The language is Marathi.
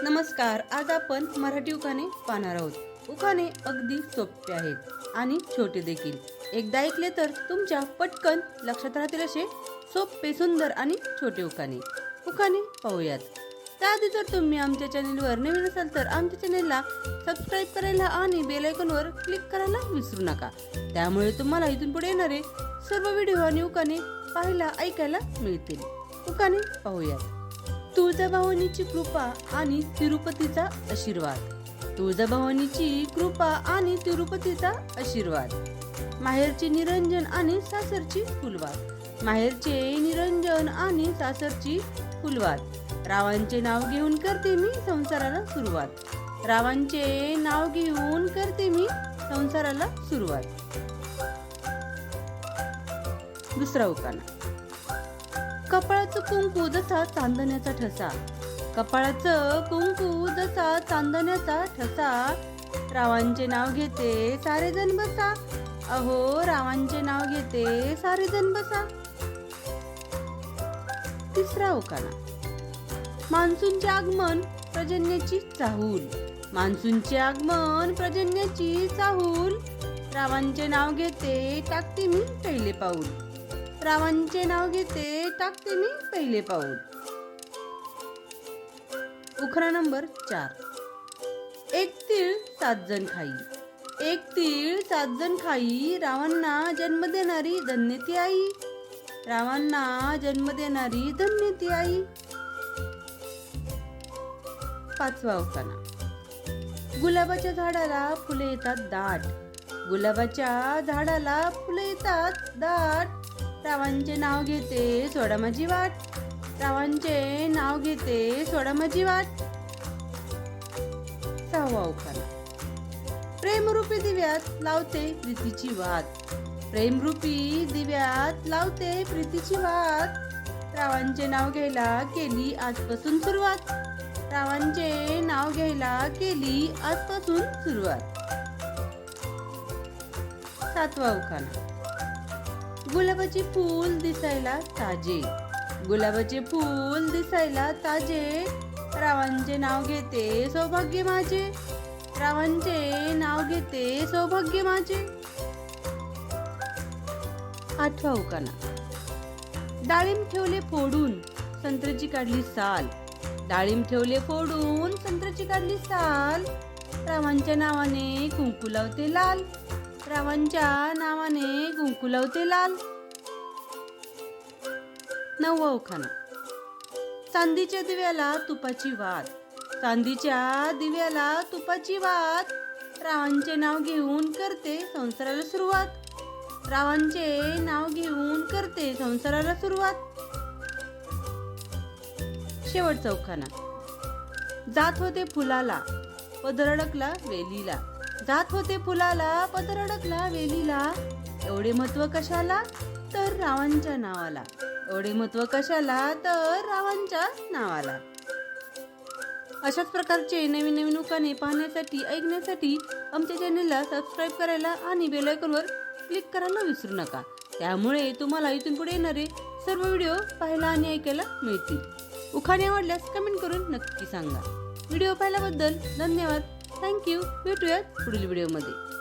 नमस्कार आज आपण मराठी उखाणे पाहणार आहोत. उखाणे अगदी सोपे आहेत आणि छोटे देखील. एकदा ऐकले तर तुमच्या पटकन लक्षात राहतील असे सोपे सुंदर आणि छोटे उखाणे. उखाणे पाहूयात. त्याआधी जर तुम्ही आमच्या चॅनेलवर नवीन असाल तर आमच्या चॅनेलला सबस्क्राईब करायला आणि बेल आयकॉनवर क्लिक करायला विसरू नका. त्यामुळे तुम्हाला इथून पुढे येणारे सर्व व्हिडिओ आणि उखाणे पाहायला ऐकायला मिळतील. उखाणे पाहूयात. तुळजाभवानीची कृपा आणि तिरुपतीचा आशीर्वाद. तुळजाभवानीची कृपा आणि तिरुपतीचा आशीर्वाद. माहेरचे निरंजन आणि सासरची फुलवाद माहेरचे निरंजन आणि सासरची फुलवाद रावांचे नाव घेऊन करते मी संसाराला सुरुवात. रावांचे नाव घेऊन करते मी संसाराला सुरुवात. दुसरा उकाना. कपाळाचं कुंकू जसा चांदण्याचा ठसा. कपाळाचं कुंकू जसा चांदण्याचा ठसा. रावांचे नाव घेते सारे जण बसा. अहो रावांचे नाव घेते सारे जण बसा. तिसरा उकाना मान्सूनचे आगमन प्रजन्याची चाहूल. मान्सूनचे आगमन प्रजन्याची चाहूल. रावांचे नाव घेते टाकते मी पहिले पाऊल. रावांचे नाव घेते टाकते मी पहिले पाऊल. उखरा नंबर चार. एक तीळ सात जण खाई. एक तीळ सात जण खाई रावांना जन्म देणारी धन्य ती आई. रावांना जन्म देणारी धन्य ती आई. पाचवा अवताना गुलाबाच्या झाडाला फुले येतात दाट. गुलाबाच्या झाडाला फुले येतात दाट. रावांचे नाव घेते सोडा माझी वाट. रावांचे नाव घेते सोडा माझी वाट. सहावा उखाणा प्रेमरूपी दिव्यात लावते प्रीतीची वात. प्रेमरूपी दिव्यात लावते प्रीतीची वात. रावांचे नाव घ्यायला केली आजपासून सुरुवात. रावांचे नाव घ्यायला केली आजपासून सुरुवात. सातवा उखाणा गुलाबाचे फूल दिसायला ताजे. गुलाबाचे फूल दिसायला ताजे. रावांचे नाव घेते सौभाग्य माझे. रावांचे नाव घेते सौभाग्य माझे. आठवा उकाना. डाळिंब ठेवले फोडून संत्र्याची काढली साल. डाळिंब ठेवले फोडून संत्र्याची काढली साल. रावांच्या नावाने कुंकू लावते लाल. रावांच्या नावाने गुंकुलवते लाल. नववा उखाणा. चांदीच्या दिव्याला तुपाची वाद चांदीच्या दिव्याला तुपाची वाद रावांचे नाव घेऊन करते संसाराला सुरुवात. रावांचे नाव घेऊन करते संसाराला सुरुवात. शेवट चौखाना जात होते फुलाला व दरडकला वेलीला. जात होते फुलाला पदर अडकला वेलीला. एवढे महत्त्व कशाला? तर रावांच्या नावाला. एवढे महत्त्व कशाला? तर रावांच्या नावाला. अशाच प्रकारचे नवीन नवीन उकाने पाहण्यासाठी ऐकण्यासाठी आमच्या चॅनलला सबस्क्राईब करायला आणि बेल आयकॉनवर क्लिक करायला विसरू नका. त्यामुळे तुम्हाला इथून पुढे येणारे सर्व व्हिडिओ पाहायला आणि ऐकायला मिळतील. उखाणे आवडल्यास कमेंट करून नक्की सांगा. व्हिडिओ पाहिल्याबद्दल धन्यवाद. थँक्यू. भेटूयात पुढील व्हिडिओमध्ये.